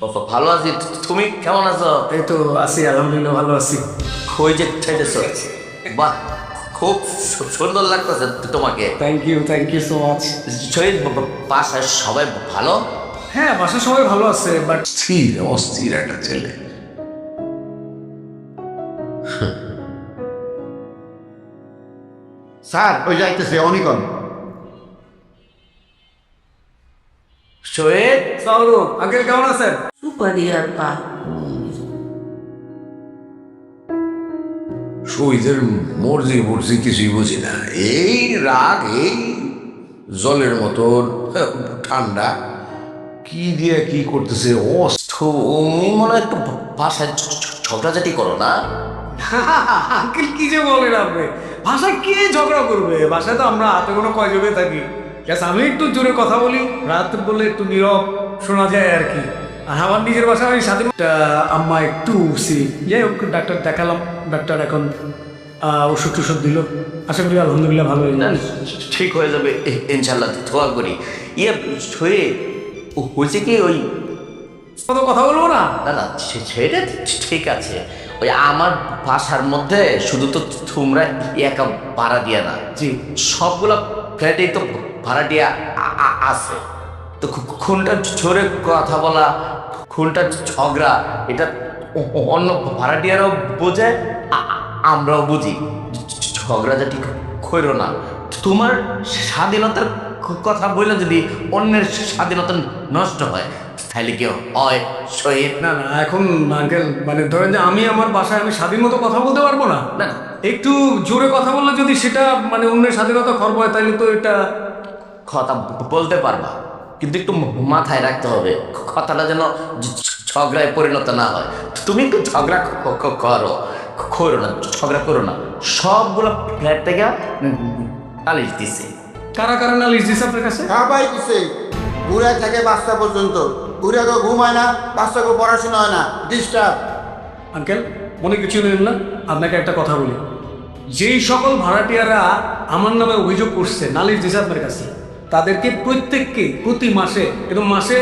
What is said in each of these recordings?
ভালো আছি। তুমি কেমন আছো? এই তো আছি আলহামদুলিল্লাহ ভালো আছি। ওই যে ছেড়েছো বাহ খুব সুন্দর লাগতেছে তোমাকে। Thank you thank you so much Shahid বাসায় সবাই ভালো? হ্যাঁ বাসায় সবাই ভালো আছে বাট স্থির অস্থির একটা ছেলে। স্যার ওই যাইতেছে অনিকন। শহীদ সাউরু আঙ্কেল কেমন আছেন? Superior pa. শহীদের মর্জি মর্জি কিছুই বুঝি না। এই রাগ এই জলের মতন হ্যাঁ, ঠান্ডা। কি দিয়ে কি করতেছে? অস্থ মনে হয় ঝ- ঝগড়াঝাটি করো না? আঙ্কেল কি যে বলেন আপনি? ভাষায় কে ঝগড়া করবে? বাসায় তো আমরা হাতে কোনো কয়জনে থাকি। গ্যাস আমি একটু জোরে কথা বলি। রাত বললে একটু নীরব শোনা যায় আর কি। আর আমার নিজের বাসায় আমি স্বাধীন আম্মা একটু সি যাই হোক ডাক্তার দেখালাম। ডাক্তার এখন ওষুধ টষুধ দিল। আশা করি আলহামদুলিল্লাহ ভালো হয়ে না, ঠিক হয়ে যাবে ইনশাল্লাহ দোয়া করি। ইয়ে ও হয়েছে কি ওই কত কথা বলব না? না না সেটা ঠিক আছে। ওই আমার বাসার মধ্যে শুধু তো তোমরা একা ভাড়া দিয়া না। জি। সবগুলো ফ্ল্যাটেই তো ভাড়া দিয়া আ- আ- আছে। তো খুনটা ঝরে কথা বলা খুনটা ঝগড়া এটা অন্য ভাড়াটিয়ারাও বোঝে আমরাও বুঝি। ঝগড়াঝাটি খৈরো না। তোমার স্বাধীনতার কথা বললে যদি অন্যের স্বাধীনতা নষ্ট হয় তাহলে কি হয় শহীদ? না না এখন আঙ্কেল মানে ধরেন যে আমি আমার বাসায় আমি স্বাধীন মতো কথা বলতে পারব না? না না। একটু জোরে কথা বললে যদি সেটা মানে অন্যের স্বাধীনতা খর্ব হয় তাহলে তো এটা কথা বলতে পারবা কিন্তু একটু মাথায় রাখতে হবে কথাটা যেন ঝগড়ায় পরিণত না হয়। তুমি একটু ঝগড়া করো করো না ঝগড়া করো না সবগুলো ফ্ল্যাট থেকে নালিশ দিছে। কারা কারা নালিশ দিছে আপনার কাছে? সবাই দিছে ঘুরে থেকে বাচ্চা পর্যন্ত। ঘুরে কেউ ঘুমায় না বাচ্চা কেউ পড়াশোনা হয় না ডিস্টার্ব আঙ্কেল মনে কিছু নেন না? আপনাকে একটা কথা বলি। যেই সকল ভাড়াটিয়ারা আমার নামে অভিযোগ করছে, নালিশ দিছে আপনার কাছে, তাদেরকে প্রত্যেককে প্রতি মাসে এবং মাসে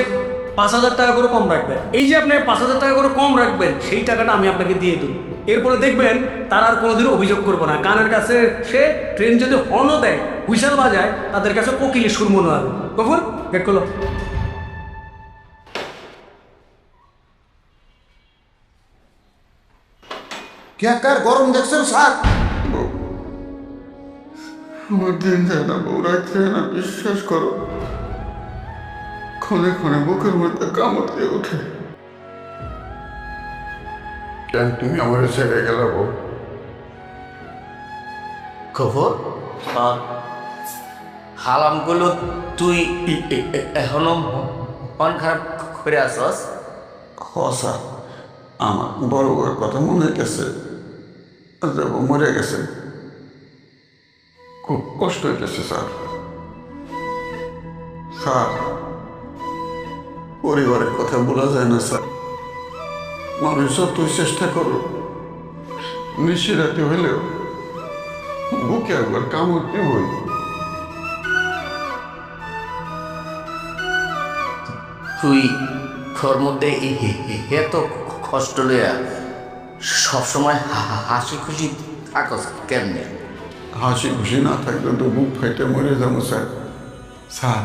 পাঁচ হাজার টাকা করে কম রাখবেন। এই যে আপনি পাঁচ হাজার টাকা করে কম রাখবেন, সেই টাকাটা আমি আপনাকে দিয়ে দেব এরপরে দেখবেন, তারা আর কোনোদিনও অভিযোগ করব না। কানের কাছে সে ট্রেন যদি হর্নও দেয়, হুইসাল বাজায়, তাদের কাছে কোকিলে সুর মনে হবে। কখন? গেট করল কেকার গরম দেখছেন, স্যার? আমার দিন যায় না বউ রাখছে না বিশ্বাস করো। ক্ষণে ক্ষণে বুকের মধ্যে কামড় দিয়ে ওঠে। কেন তুমি আমার ছেড়ে গেলে বউ। খবর? হালামগুলো তুই ই- ই- এ- এখনও মন খারাপ করে আসস? হ স্যার। আমার বড় বউয়ের কথা মনে গেছে। মরে গেছে। খুব কষ্ট হইতেছে, স্যার। স্যার, পরিবারের কথা বলা যায় না, স্যার। মানুষ যতই চেষ্টা করো নিশিরাতে হইলেও বুকে একবার কামড় দিবই। তুই তোর মধ্যে এত কষ্ট লইয়া সবসময় হাসি খুশি থাকস কেমনে? হাসি খুশি না থাকলে তো বুক ফাইটে মরে যাব স্যার। স্যার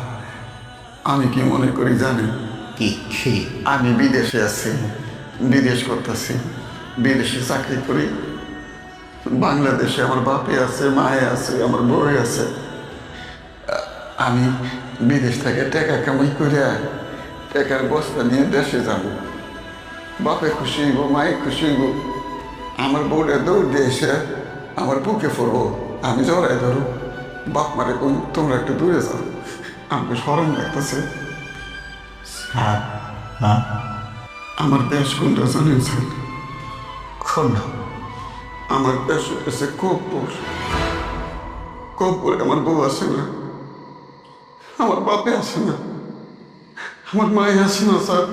আমি কি মনে করি জানেন? কি আমি বিদেশে আছি বিদেশ করতেছি বিদেশে চাকরি করি। বাংলাদেশে আমার বাপে আছে মায়ে আছে আমার বউয়ে আছে। আমি বিদেশ থেকে টাকা কামাই করে টাকার বস্তা নিয়ে দেশে যাব। বাপে খুশি হইব মায়ে খুশি হইব। আমার বউরে দৌড় দিয়ে এসে আমার বুকে পড়ব। আমি জড়াই ধরো বাপ মারে কোন তোমরা একটু দূরে যাও। আমাকে স্মরণ লাগতেছে হ্যাঁ আমার দেশ কোনটা জানেন স্যার? কোন আমার দেশ হচ্ছে কপুর কপুরে আমার বউ আছে না। আমার বাপে আছে না। আমার মায়ে আছে না স্যার।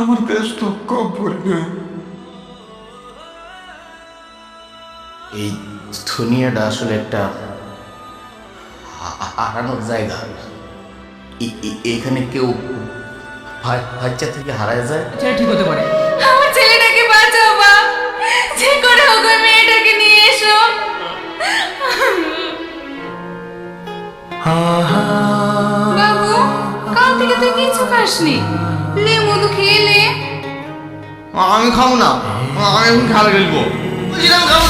আমার দেশ তো কপুরে না। এই দুনিয়াটা আসলে একটা হারানোর জায়গা। এখানে কেউ বাচ্চা থেকে হারায় যায়? সেটা ঠিক হতে পারে। আমার ছেলেটাকে বাঁচাও বাপ যে করে হোক মেয়েটাকে নিয়ে এসো। বাবু কাল থেকে তুই কিছু খাসনি। লে মধু খেয়ে লে আমি খাব না। আমি এখন খেলা খেলব। বলছিলাম খাব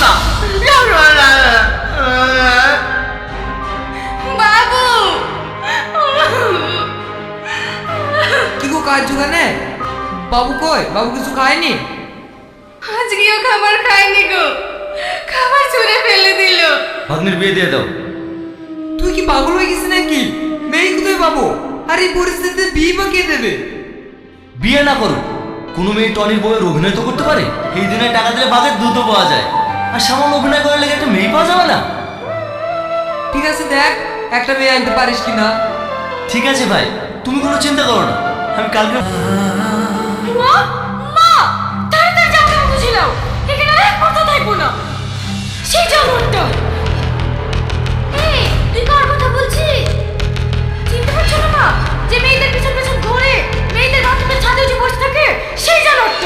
কি গো কাজ জোগানে? বাবু কই? বাবু কিছু খায়নি? আজকেও খাবার খাইনি গো। খাবার ছুঁড়ে ফেলে দিল। ভাগ্নের বিয়ে দিয়ে দাও। তুই কি পাগল হয়ে গেছিস নাকি? মেয়ে কোথায় পাবো আর এই পরিস্থিতিতে বিয়ে বা কে দেবে? বিয়ে না করো কোনো মেয়ে টনির বউয়ের অভিনয় তো করতে পারে? এই দিনে টাকা দিলে বাঘের দুধও পাওয়া যায়। আর সামান্য অভিনয় করার লেগে একটা মেয়ে পাওয়া যাবে না? ঠিক আছে দেখ একটা মেয়ে আনতে পারিস কিনা। ঠিক আছে ভাই তুমি কোনো চিন্তা করো না। আমি কালকে মা মা তাড়াতাড়ি যাও বুঝিলাও এখানে আর এক কথা থাকব না। সেই জানোয়ারটা এই তুই কার কথা বলছিস? চিনতে পারছ না মা যে মেয়েদের পিছন পিছন ঘুরে। মেয়েদের বাথরুমের ছাদে উঠে বসে থাকে সেই জানোয়ারটা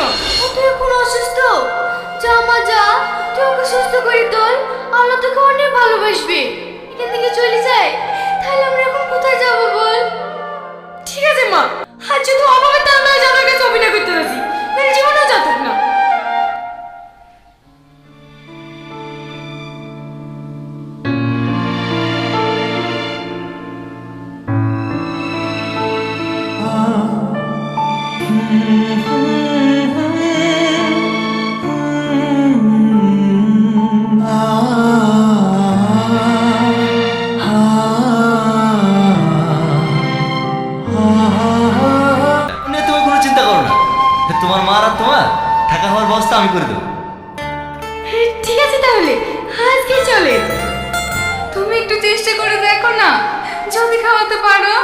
আমি করে দেবো। ঠিক আছে তাহলে আজকে চলে। তুমি একটু চেষ্টা করে দেখো না যদি খাওয়াতে পারো।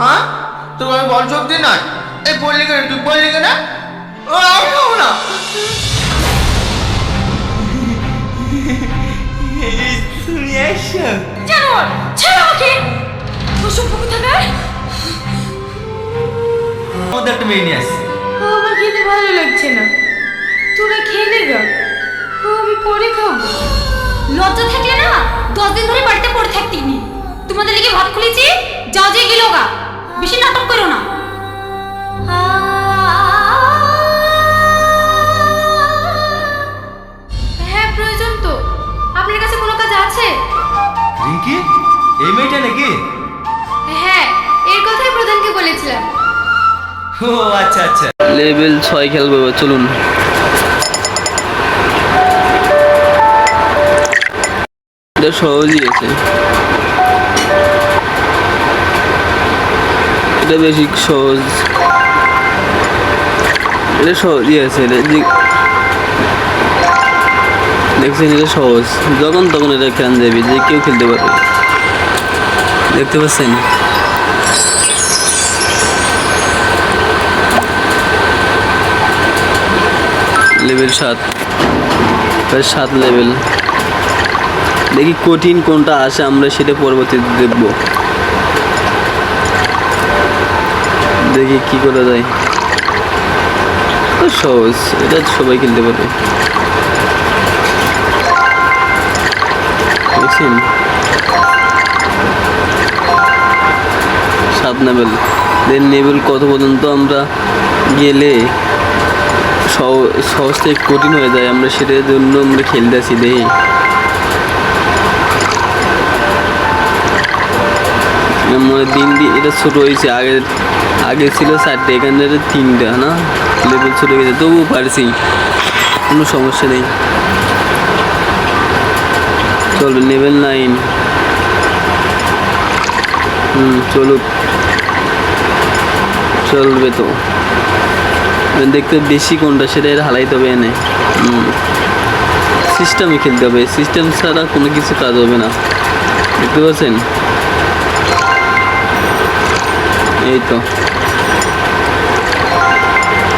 হ্যাঁ? তোমার বল শক্তি নয়। এই পড়লি কেন তুই পড়লি কেন ও আমি খাব না। তুমি এসো। জানোয়ার ছেড়ে আমাকে। অসভ্য কোথাকার আমাদের একটা মেয়ে নিয়ে আসি আমার খেতে ভালো লাগছে না। তোরা আমি পরে খাব। লজ্জা থাকলে না দশ দিন ধরে বাড়িতে পড়ে থাকতি নি। তোমাদের লিগে ভাত খুলেছি যাও যে গেলো গা। বেশি নাটক করো না। হ্যাঁ প্রয়োজন তো। আপনার কাছে কোনো কাজ আছে? রিঙ্কি এই মেয়েটা নাকি? হ্যাঁ এর কথাই প্রধানকে বলেছিলাম। ও আচ্ছা আচ্ছা। লেভেল ছয় খেলব চলুন। এটা সহজই আছে। এটা বেশি সহজ। এটা সহজই আছে, এটা দেখছেন, এটা সহজ। যখন তখন এটা খেলান যাবে, যে কেউ খেলতে পারবে। দেখতে পাচ্ছেন? লেভেল সাত। সাত লেভেল। দেখি কঠিন কোনটা আসে, আমরা সেটা পরবর্তীতে দেখব। দেখি কি করা যায়। সহজ, এটা সবাই খেলতে পারবে। দেখছেন সাত লেভেল দেন লেভেল কত পর্যন্ত আমরা গেলে সহ- সহজ থেকে কঠিন হয়ে যায়, আমরা সেটার জন্য আমরা খেলতে আসি, দেখি। মানে দিন দিন এটা ছোট হয়েছে, আগে আগে ছিল চারটে, এখানে তিনটা, না? লেভেল ছোট গেছে তবুও পারছি। কোনো সমস্যা নেই। চলবে লেভেল নাইন হুম, চলুক। চলবে তো। দেখতে বেশি কোনটা, সেটা এর হালাইতে হবে এনে। সিস্টেমে খেলতে হবে। সিস্টেম ছাড়া কোনো কিছু কাজ হবে না। দেখতে পাচ্ছেন? এই তো।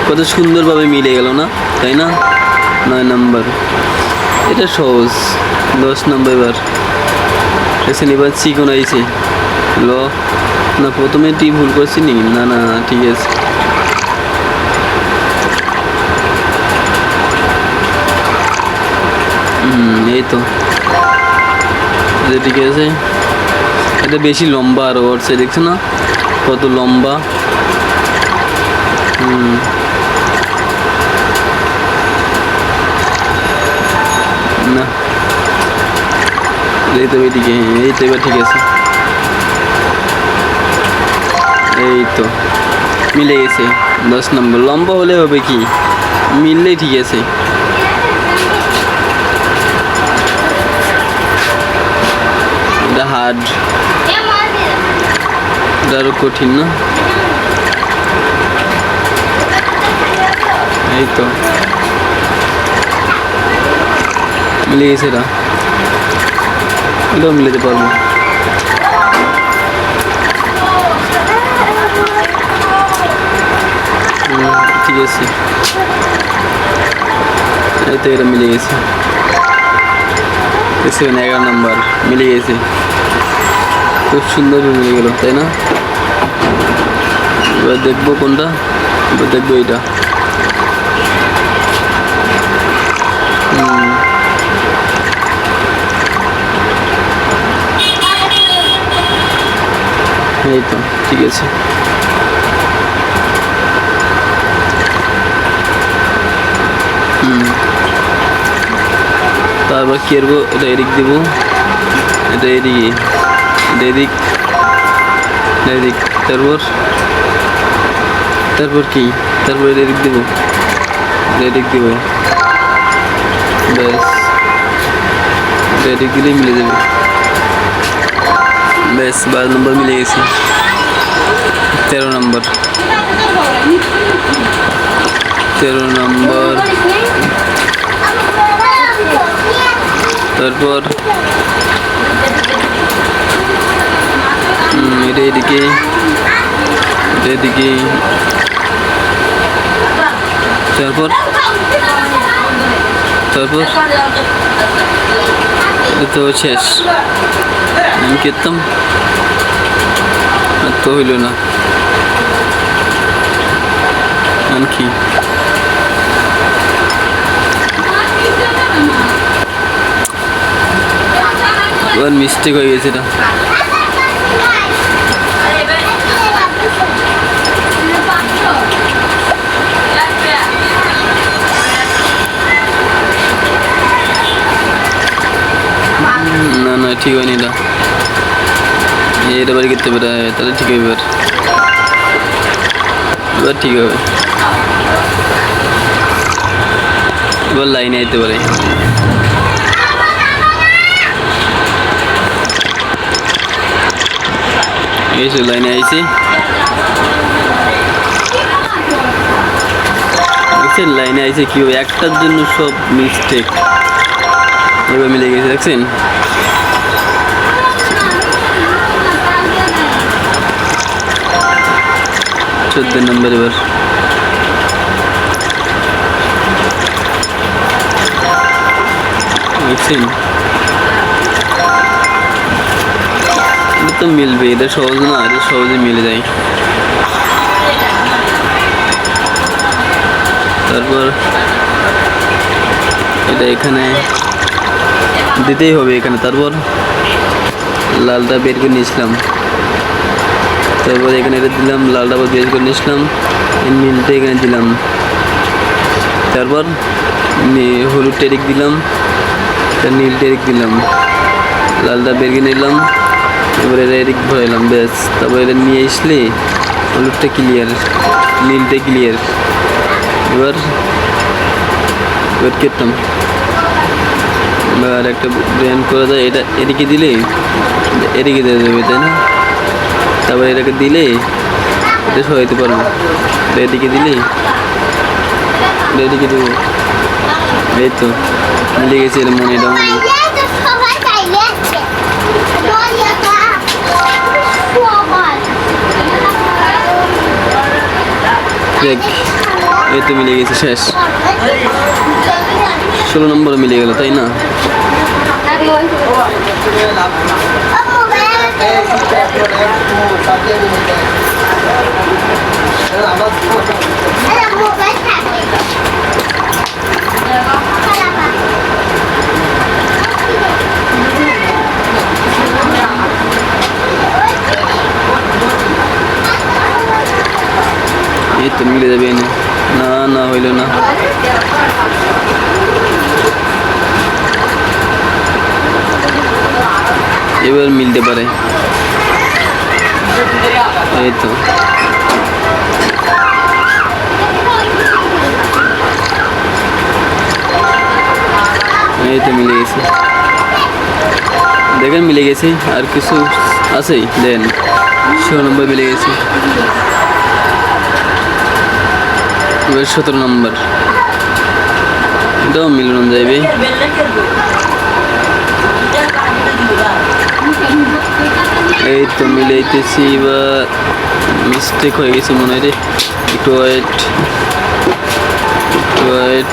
কত সুন্দরভাবে মিলে গেল না? তাই না? নয় নাম্বার। এটা সহজ। দশ নম্বর এবার। এসে এবার চিকন আইছে ল। না, প্রথমে টি ভুল করছি নি, না না ঠিক আছে। এই তো। ঠিক আছে। এটা বেশি লম্বা আর ওর সে দেখছ না? কত লম্বা? হুম। না। এই তো এদিকে, এই তো এবার ঠিক আছে। এই তো। মিলে গেছে। দশ নম্বর। লম্বা হলে হবে কি? মিললেই ঠিক আছে। এটা হার্ড আরও কঠিন না। এই তো। মিলে গেছে এটা এটাও মিলাতে পারব। ঠিক আছে। এই তো এটা মিলে গেছে। এগারো নাম্বার। মিলে গেছে। খুব সুন্দর মিলে গেল, তাই না? এবার দেখব কোনটা? এবার দেখব হুম। এই তো, ঠিক আছে। তারপর কি করব এটা এদিক দিব। এটা এদিকে, এটা এদিক এটা এদিক। তারপর তারপর কি তারপর এটা এদিক দিব এটা এদিক দিব ব্যাস এটা এদিক দিলেই মিলে যাবে ব্যাস বারো নম্বর মিলে গেছে তেরো নম্বর তেরো নম্বর তারপর হুম, এটা এদিকে এটা এদিকে তারপর তারপর তো শেষ আমি করতাম আর তো হইল না আর কি মিস্টেক হয়ে গেছে এটা না না ঠিক হয়নি এটা। এটা বাড়ি করতে পারে, তাহলে ঠিক হবে এবার এবার ঠিক হবে। এবার লাইনে আইতে পারে। এই লাইনে আইছে। দেখছেন, লাইনে আইছে কি একটার জন্য সব মিস্টেক এবার মিলে গেছে, দেখছেন? চোদ্দ নম্বর এবার। তো মিলবে এটা সহজ না এটা সহজে মিলে যায়। তারপর এটা এখানে দিতেই হবে এখানে। তারপর লালটা বের করে নিয়েছিলাম। তারপর এখানে এটা দিলাম লালটা আবার বের করে নিয়েছিলাম নীলটা এখানে দিলাম। তারপর হলুদ টেরিক দিলাম তার নীল টেরিক দিলাম। লালটা বের করে নিলাম এবার এটা এদিক ভরাইলাম, ব্যাস। তারপর এটা নিয়ে আসলে হলুদটা ক্লিয়ার নীলটা ক্লিয়ার এবার এবার করতাম? এবার একটা ব্র্যান্ড করে দেয় এটা এদিকে দিলে, এদিকে দিয়ে দেবে তাই না? তারপর এটাকে দিলে এটা সরাইতে পারব। এটা এদিকে দিলে এটা এদিকে দেবো। এই তো, মিলে গেছে মনে, এটা মনে। সবাই দেখ, এই তো মিলে গেছে, শেষ। ষোলো নম্বরে মিলে গেল, তাই না? এই তো মিলে যাবে না না হইল না এবার মিলতে পারে। এই তো। এই তো মিলে গেছে। দেখেন, মিলে গেছে। আর কিছু আছেই দেন, ষোলো নম্বর মিলে গেছে। সতেরো নম্বর। এটাও মিলানো যাবে এই তো মিলাইতেছি বা মিস্টেক হয়ে গেছে মনে হয় রে। একটু ওয়েট একটু ওয়েট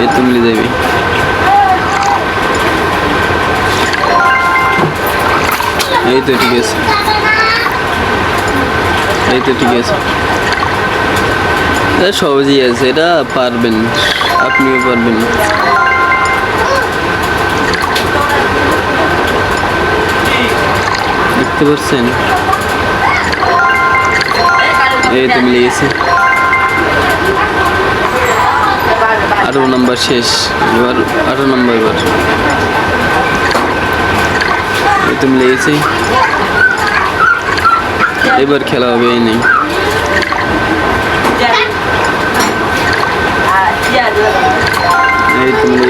এই তো মিলে যাবে। এই তো ঠিক আছে। এই তো ঠিক আছে। সহজই আছে, এটা পারবেন, আপনিও পারবেন। দেখতে পাচ্ছেন? এই তো মিলে গেছে। আঠারো নম্বর শেষ। এবার আঠারো নম্বর এবার এই তো মিলে এবার খেলা হবে, এই নেই এই তো মিলে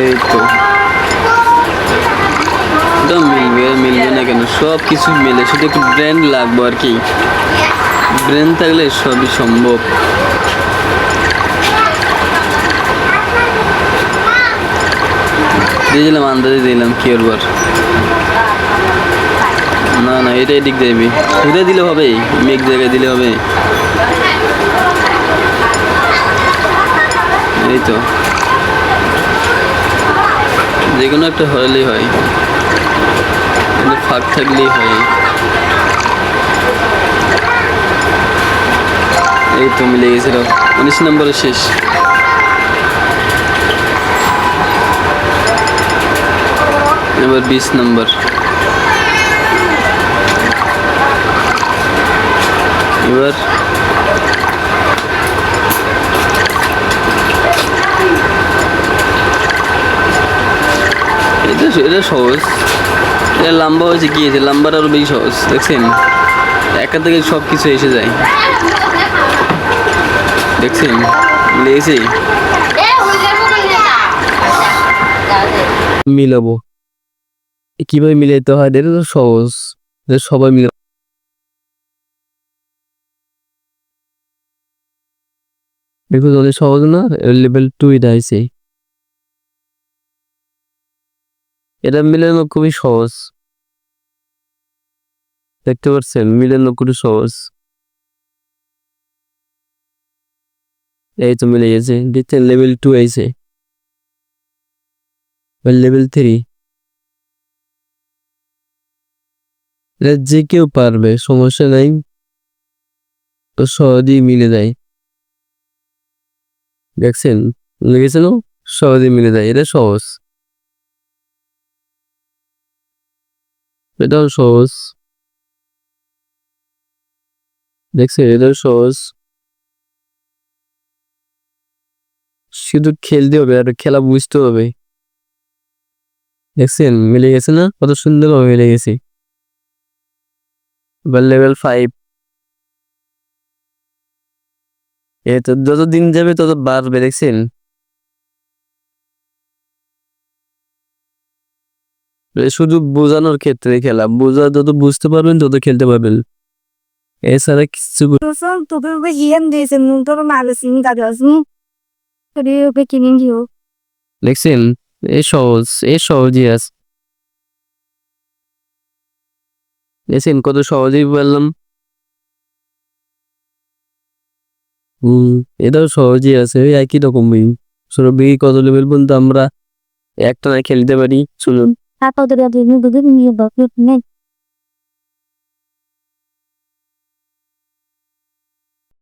এই তো। এটা মিলবে মিলবে না কেন? সব কিছু মিলে, শুধু একটু ব্র্যান্ড লাগবো আর কি। ব্র্যান্ড থাকলে সবই সম্ভব। দিয়ে দিলাম, আন্দাজে দিলাম, কি করবার না না, এটা এদিক দেবে। ঘুরে দিলে হবে, মেঘ জায়গায় দিলে হবে। এই তো। যে কোনো একটা হলেই হয়। ফাঁক থাকলেই হয়। এই তো মিলে গেছিল উনিশ নম্বরে শেষ। এবার বিশ নম্বর। এবার এটা এটা সহজ। এটা লম্বা হয়েছে কি? হয়েছে লম্বার আরও বেশি সহজ, দেখছেন? একা থেকে সব কিছু এসে যায়। দেখছেন? লেগেছে? মিলাবো। কীভাবে মিলাইতে হয়? এটা তো সহজ। সবাই মিলে দেখো সহজ না লেভেল টু এটা আছে এটা মিলানো খুবই সহজ। দেখতে পাচ্ছেন, মিলানো খুবই সহজ। এই তো মিলে গেছে। দেখছেন লেভেল টু আইছে। লেভেল থ্রি যে কেউ পারবে, সমস্যা নাই। তো সহজেই মিলে যায়। দেখছেন? লেগেছে না? সহজেই মিলে যায়। এটা সহজ। এটাও সহজ দেখছেন এটাও সহজ শুধু খেলতে হবে আর খেলা বুঝতে হবে। দেখছেন মিলে গেছে না? কত সুন্দরভাবে মিলে গেছে। এবার লেভেল ফাইভ এ তো যত দিন যাবে তত বাড়বে, দেখছেন? শুধু বোঝানোর ক্ষেত্রে খেলা বোঝা যত বুঝতে পারবেন তত খেলতে পারবেন। এছাড়া কিছু. দেখছেন? এ সহজ এ সহজই আছে দেখছেন কত সহজেই বললাম? হম এটাও সহজই আছে ওই একই রকমই। সৌরভ কত লেভেল পর্যন্ত আমরা একটা না খেলতে পারি চলুন তারপর তোরা দুদিন দুদিন নিয়ে বাকি নেই